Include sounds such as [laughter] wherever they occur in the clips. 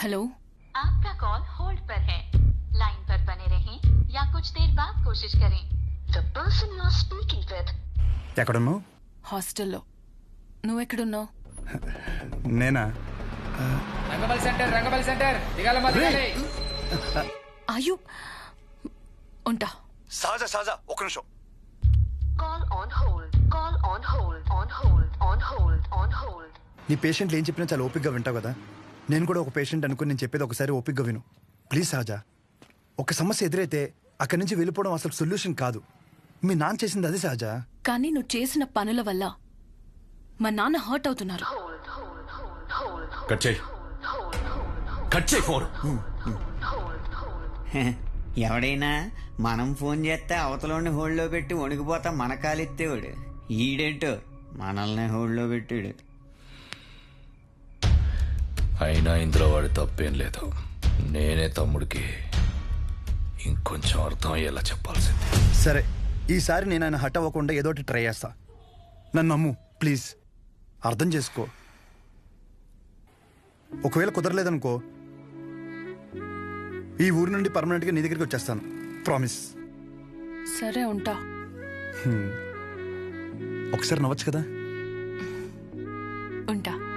Hello आपका call hold पर है लाइन पर बने रहें या कुछ देर बाद कोशिश करें the person you are speaking with ఎక్కడున్నావు హాస్టల్లో నువ్వెక్కడున్నావు నేనా రంగబలి సెంటర్ రంగబలి సెంటర్ దిగాలమ్మా దిగాలి అయ్యో ఉంటా సహజ సహజ ఒక నిమిషం call on hold call on hold on hold on hold on hold నీ పేషెంట్లు ఏం చెప్పినా చాలా ఓపిక్గా వింటావు కదా నేను కూడా ఒక పేషెంట్ అనుకుని నేను చెప్పేది ఒకసారి ఓపిక్గా విను. ప్లీజ్ సహజ ఒక సమస్య ఎదురైతే అక్కడి నుంచి వెళ్ళిపోవడం అసలు సొల్యూషన్ కాదు. మీ నాన్న చేసింది అదే సహజ కానీ నువ్వు చేసిన పనుల వల్ల మా నాన్న హర్ట్ అవుతున్నారు. కట్ చేయి. కట్ చేయి ఫోన్ [laughs] ఎవడైనా మనం ఫోన్ చేస్తే అవతలని హోల్డ్లో పెట్టి వణికిపోతా మన కాలెత్తేవాడు. ఈడేంటో మనల్ని హోల్డ్లో పెట్టాడు అయినా ఇందులో వాడి తప్పేం లేదు. నేనే తమ్ముడికి ఇంకొంచెం అర్థం అయ్యేలా చెప్పాల్సింది. సరే ఈసారి నేను ఆయన హట్ అవ్వకుండా ఏదో ఒకటి ట్రై చేస్తా. నన్ను నమ్ము ప్లీజ్. అర్థం చేసుకో. ఒకవేళ కుదరలేదనుకో ఈ ఊరి నుండి పర్మనెంట్గా నీ దగ్గరికి వచ్చేస్తాను. ప్రామిస్ సరే ఉంటా. ఒకసారి నవ్వచ్చు కదా? ఉంటా.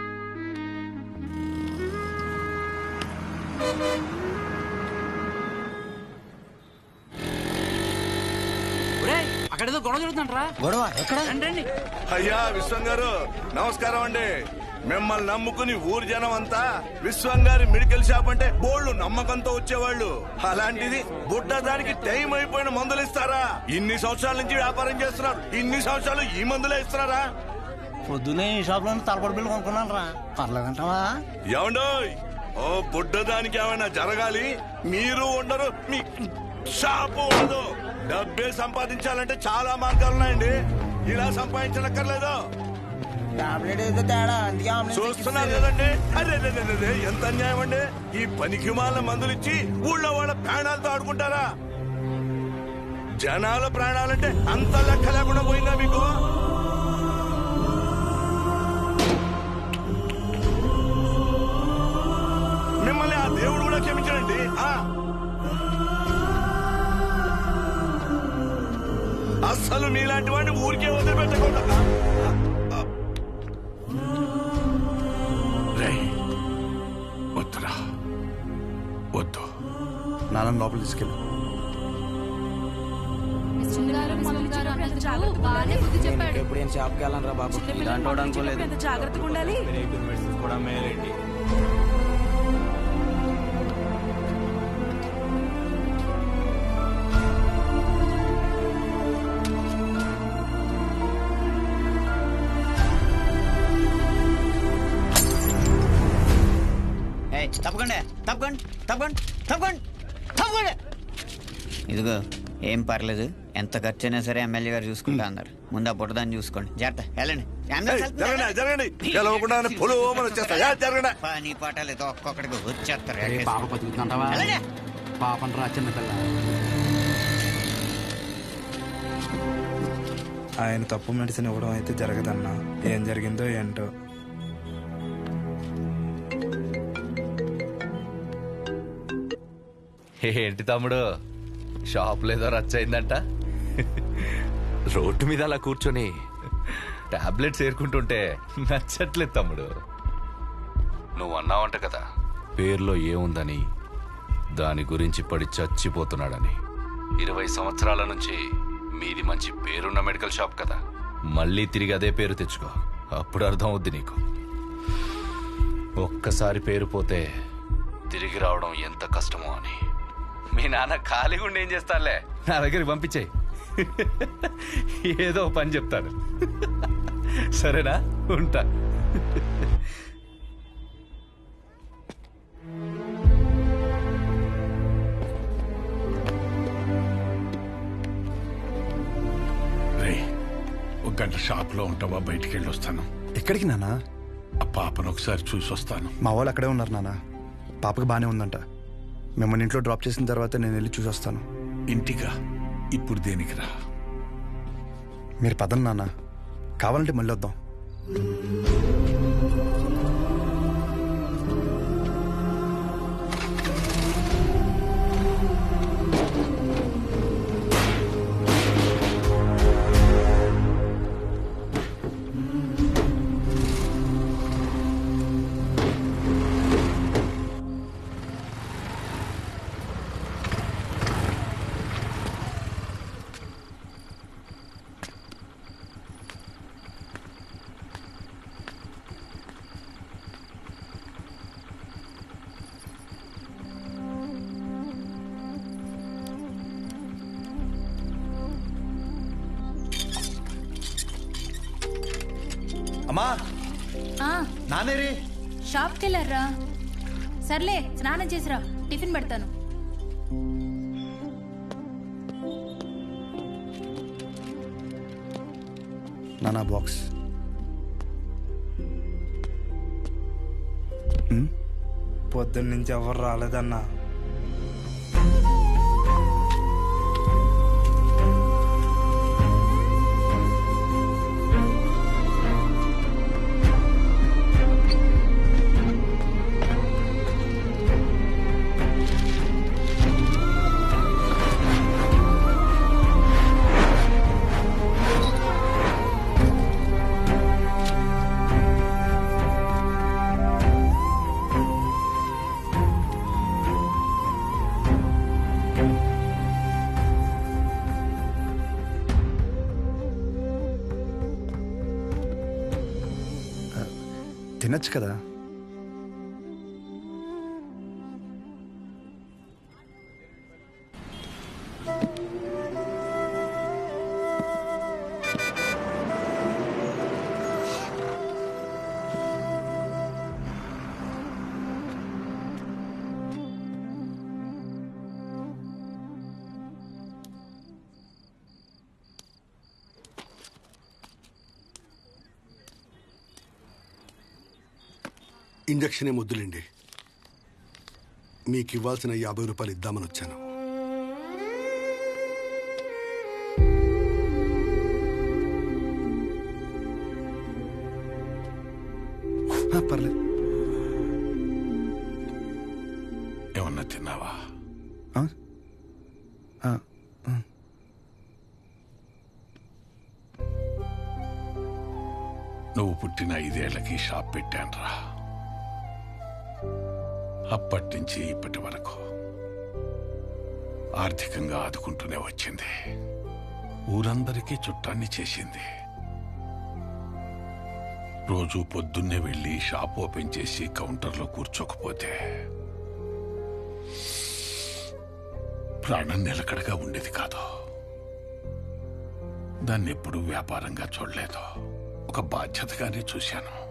అక్కడేదో గొడవ జరుగుతుందంటరా. గొడవ? ఎక్కడ? రండి అయ్యా విశ్వం గారు నమస్కారం అండి. మిమ్మల్ని నమ్ముకుని ఊరు జనం అంతా విశ్వం గారి మెడికల్ షాప్ అంటే బోళ్ళు నమ్మకంతో వచ్చేవాళ్ళు. అలాంటిది బుడ్డ దానికి టైం అయిపోయిన మందులు ఇస్తారా? ఇన్ని సంవత్సరాల నుంచి వ్యాపారం చేస్తున్నారు. ఇన్ని సంవత్సరాలు ఈ మందులే ఇస్తున్నారా? పొద్దునే ఈ షాప్లో తలపడి బిల్లు కొనుక్కున్నాను రా పర్లేదంటావా? ఏమండోయ్ ఓ బుడ్డ దానికి ఏమైనా జరగాలి? మీరు ఉండరు మీ షాపు ఉండదు. డబ్బే సంపాదించాలంటే చాలా మార్గాలు ఉన్నాయండి. ఇలా సంపాదించనక్కర్లేదు. టాబ్లెట్ ఏదో తేడా అందుకే ఆమ్లెట్ చూస్తున్నారు కదండి. అరే అరే, అరే, అరే, ఎంత అన్యాయం అండి? ఈ పనికి మాల మందులు ఇచ్చి ఊళ్ళో వాళ్ళ ప్రాణాలతో ఆడుకుంటారా? జనాల ప్రాణాలంటే అంత లెక్క లేకుండా పోయిందా మీకు? అస్సలు మీలాంటి వాడిని ఊరికే వదిలిపెట్టకుండా. వద్దురా. వద్దు. నాన్న లోపల తీసుకెళ్ళు. ఎప్పుడు ఏం షాప్కి వెళ్ళను రా బాబు? ఇలాంటి వాడు అనుకోలేదు. కూడా మేలేండి తప్పకుండా తప్పకండి తప్పకండి తప్పకండి తప్పకండి. ఇదిగో ఏం పర్లేదు. ఎంత ఖర్చు అయినా సరే ఎమ్మెల్యే గారు చూసుకుంటా అన్నారు. ముందు ఆ బుట్టదాన్ని చూసుకోండి. జాగ్రత్త వెళ్ళండి. పని పాటలేదు ఒక్కొక్కడికి వచ్చేస్తారు. పాప బతుకుతుంటావా వెళ్ళండి. పాపం రా చిన్న పిల్ల. ఆయన తప్పు మెడిసిన్ ఇవ్వడం అయితే జరగదన్నా. ఏం జరిగిందో ఏంటో. ఏంటి తమ్ముడు? షాప్ లేదో రచ్చయిందంట రోడ్డు మీద అలా కూర్చొని. టాబ్లెట్స్ ఏరుకుంటుంటే నచ్చట్లేదు తమ్ముడు. నువ్వు అన్నావంట కదా పేర్లో ఏముందని దాని గురించి పడి చచ్చిపోతున్నాడని. ఇరవై సంవత్సరాల నుంచి మీది మంచి పేరున్న మెడికల్ షాప్ కదా మళ్ళీ తిరిగి అదే పేరు తెచ్చుకో. అప్పుడు అర్థం అవుద్ది నీకు. ఒక్కసారి పేరు పోతే తిరిగి రావడం ఎంత కష్టమో అని. మీ నాన్న ఖాళీగా ఉండి ఏం చేస్తానులే నా దగ్గరికి పంపించేయి. ఏదో ఒక పని చెప్తాను. సరేనా? ఉంటా. రే ఒక గంట షాప్లో ఉంటావా? బయటికి వెళ్ళి వస్తాను. ఎక్కడికి నాన్న? ఆ పాపను ఒకసారి చూసి వస్తాను. మా వాళ్ళు అక్కడే ఉన్నారు నాన్న. పాపకి బాగానే ఉందంట. మిమ్మల్ని ఇంట్లో డ్రాప్ చేసిన తర్వాత నేను వెళ్ళి చూసి వస్తాను ఇంటిగా ఇప్పుడు దేనికి రా? మీరు పదండి నాన్న. కావాలంటే మళ్ళీ వద్దాం. అమ్మా. ఆ, నానేరి షాప్కి వెళ్ళారా సర్లే స్నానం చేసిరా. టిఫిన్ పెడతాను. నానా బాక్స్. పొద్దున్న నుంచి ఎవరు రాలేదన్నా. తినచ్చు కదా? ఇంజక్షనే ముద్దులేండి మీకు ఇవ్వాల్సిన యాభై రూపాయలు ఇద్దామని వచ్చాను. పర్లేదు. ఏమన్నా తిన్నావా? ఆ? ఆ, నువ్వు పుట్టిన ఐదేళ్ళకి షాప్ పెట్టానురా. అప్పటి నుంచి ఇప్పటి వరకు ఆర్థికంగా ఆదుకుంటూనే వచ్చింది. ఊరందరికీ చుట్టాన్ని చేసింది. రోజు పొద్దున్నే వెళ్ళి షాప్ ఓపెన్ చేసి కౌంటర్లో కూర్చోకపోతే ప్రాణం నిలకడగా ఉండేది కాదు. దాన్ని ఎప్పుడూ వ్యాపారంగా చూడలేదు. ఒక బాధ్యతగానే చూశాను.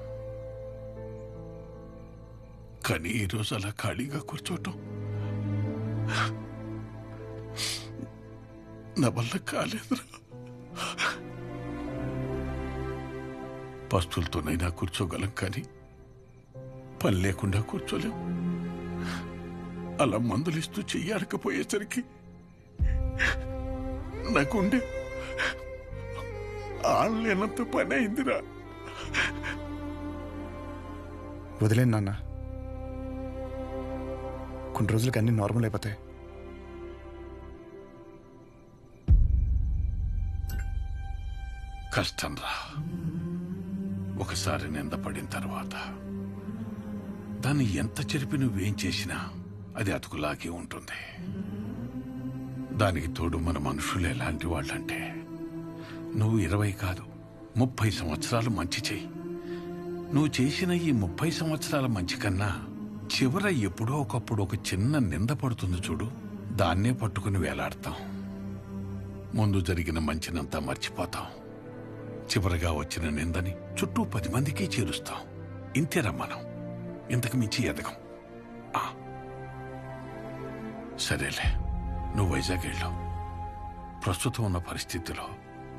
కానీ ఈరోజు అలా ఖాళీగా కూర్చోటం నా వల్ల కాలేదురా పస్తులతోనైనా కూర్చోగలం కానీ పని లేకుండా కూర్చోలేం. అలా మందులిస్తూ చెయ్యాడకపోయేసరికి నాకుండే ఆడలేనంత పని అయిందిరా. వదిలేను నాన్న. కొన్ని రోజులకి అన్ని నార్మల్ అయిపోతాయి. కష్టం రా. ఒకసారి నిందపడిన తర్వాత దాన్ని ఎంత చెరిపి నువ్వేం చేసినా అది అతుకులాగే ఉంటుంది. దానికి తోడు మన మనుషులు ఎలాంటి వాళ్ళంటే నువ్వు ఇరవై కాదు ముప్పై సంవత్సరాలు మంచి చెయ్యి. నువ్వు చేసిన ఈ ముప్పై సంవత్సరాల మంచి కన్నా చివర ఎప్పుడో ఒకప్పుడు ఒక చిన్న నింద పడుతుంది చూడు. దాన్నే పట్టుకుని వేలాడతాం. ముందు జరిగిన మంచినంతా మర్చిపోతాం. చివరగా వచ్చిన నిందని చుట్టూ పది మందికి చేరుస్తాం. ఇంతేరా మనం. ఇంతకు మించి ఎదగం. ఆ. సరేలే. నువ్వు వైజాగ్ వెళ్ళు. ప్రస్తుతం ఉన్న పరిస్థితిలో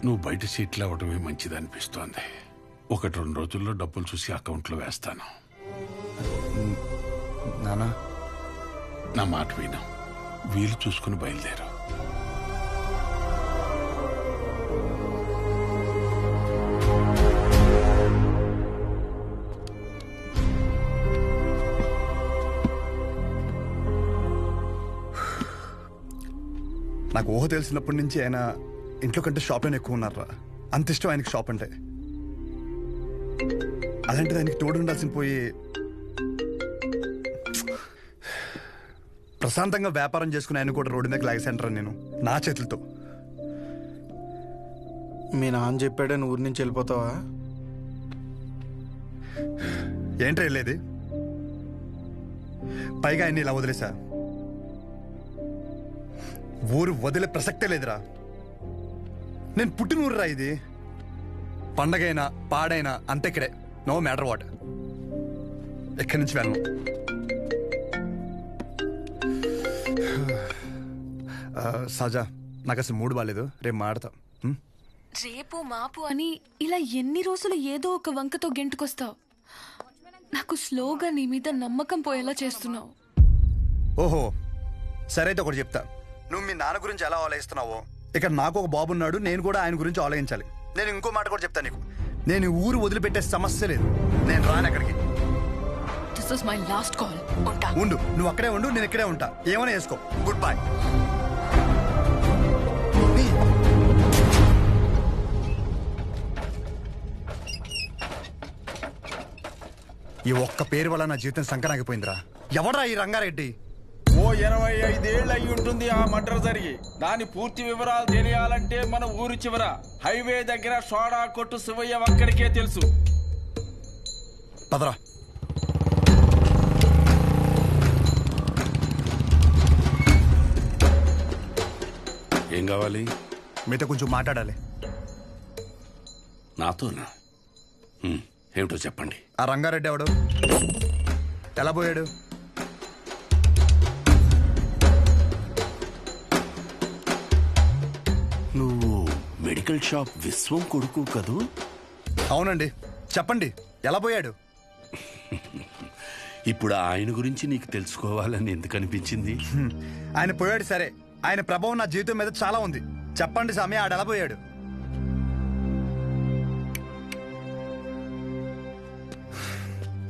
నువ్వు బయట సీట్లు అవ్వటమే మంచిది అనిపిస్తోంది ఒకటి రెండు రోజుల్లో డబ్బులు చూసి అకౌంట్లో వేస్తాను. నానా? నా మాట విను. వీలు చూసుకుని బయలుదేరు. నాకు ఊహ తెలిసినప్పటి నుంచి ఆయన ఇంట్లో కంటే షాప్లోనే ఎక్కువ ఉన్నారా? అంత ఇష్టం ఆయనకి షాప్ అంటే. అలాంటిది ఆయనకి తోడు ఉండాల్సిన పోయి ప్రశాంతంగా వ్యాపారం చేసుకుని ఆయన కూడా రోడ్డు మీద లాగేసంటారా నేను నా చేతులతో. మీ నాన్న చెప్పాడని ఊరి నుంచి వెళ్ళిపోతావా? ఏంట్రా వెళ్ళేది? పైగా ఆయన్ని ఇలా వదిలేసా? ఊరు వదిలే ప్రసక్తే లేదురా. నేను పుట్టిన ఊరురా ఇది. పండగైనా పాడైనా అంతే ఇక్కడే నో మ్యాటర్ వాట్. ఎక్కడి నుంచి వెళ్ళను. సహజా నాకు అసలు మూడు బాగాలేదు రేపు మాడతా? రేపు మాపు అని ఇలా ఎన్ని రోజులు ఏదో ఒక వంకతో గెంటుకొస్తావు. నాకు స్లోగా నీ మీద నమ్మకం పోయేలా చేస్తున్నావు. ఓహో సరే అయితే ఒకటి చెప్తా. నువ్వు మీ నాన్న గురించి ఎలా ఆలోచిస్తున్నావో? ఇక్కడ నాకు ఒక బాబు ఉన్నాడు నేను కూడా ఆయన గురించి ఆలోచించాలి. నేను ఇంకో మాట కూడా చెప్తాను నీకు. నేను ఊరు వదిలిపెట్టే సమస్య లేదు. నేను రాను అక్కడికి this is my last call ఉంటా. ఉండు నువ్వు అక్కడే ఉండు నేను ఇక్కడే ఉంటా. ఏమైనా వేసుకో గుడ్ బై ఈ ఒక్క పేరు వల్ల నా జీవితం సంకరాగిపోయిందిరా ఎవడ్రా ఈ రంగారెడ్డి? ఓ ఇరవై ఐదేళ్ళు అయి ఉంటుంది ఆ మర్డర్ జరిగి. దాని పూర్తి వివరాలు తెలియాలంటే మన ఊరు చివర హైవే దగ్గర సోడా కొట్టు శివయ్య ఒక్కడికే తెలుసు. పదరా. ఏం కావాలి? మీతో కొంచెం మాట్లాడాలి. నాతోనా? హ్మ్, ఏమిటో చెప్పండి. ఆ రంగారెడ్డి ఎవడు? ఎలా పోయాడు? నువ్వు మెడికల్ షాప్ విశ్వం కొడుకు కదూ? అవునండి. చెప్పండి ఎలా పోయాడు? ఇప్పుడు ఆయన గురించి నీకు తెలుసుకోవాలని ఎందుకు అనిపించింది. ఆయన పోయాడు సరే. ఆయన ప్రభావం నా జీవితం మీద చాలా ఉంది. చెప్పండి స్వామి ఆడు ఎలా పోయాడు?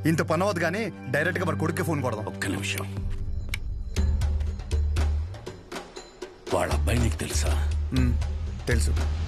ఇంత పని అవ్వదు కానీ డైరెక్ట్గా మరి కొడుక్కి ఫోన్ కొడదాం. ఒక్క నిమిషం. వాళ్ళ అబ్బాయి నీకు తెలుసా. తెలుసు.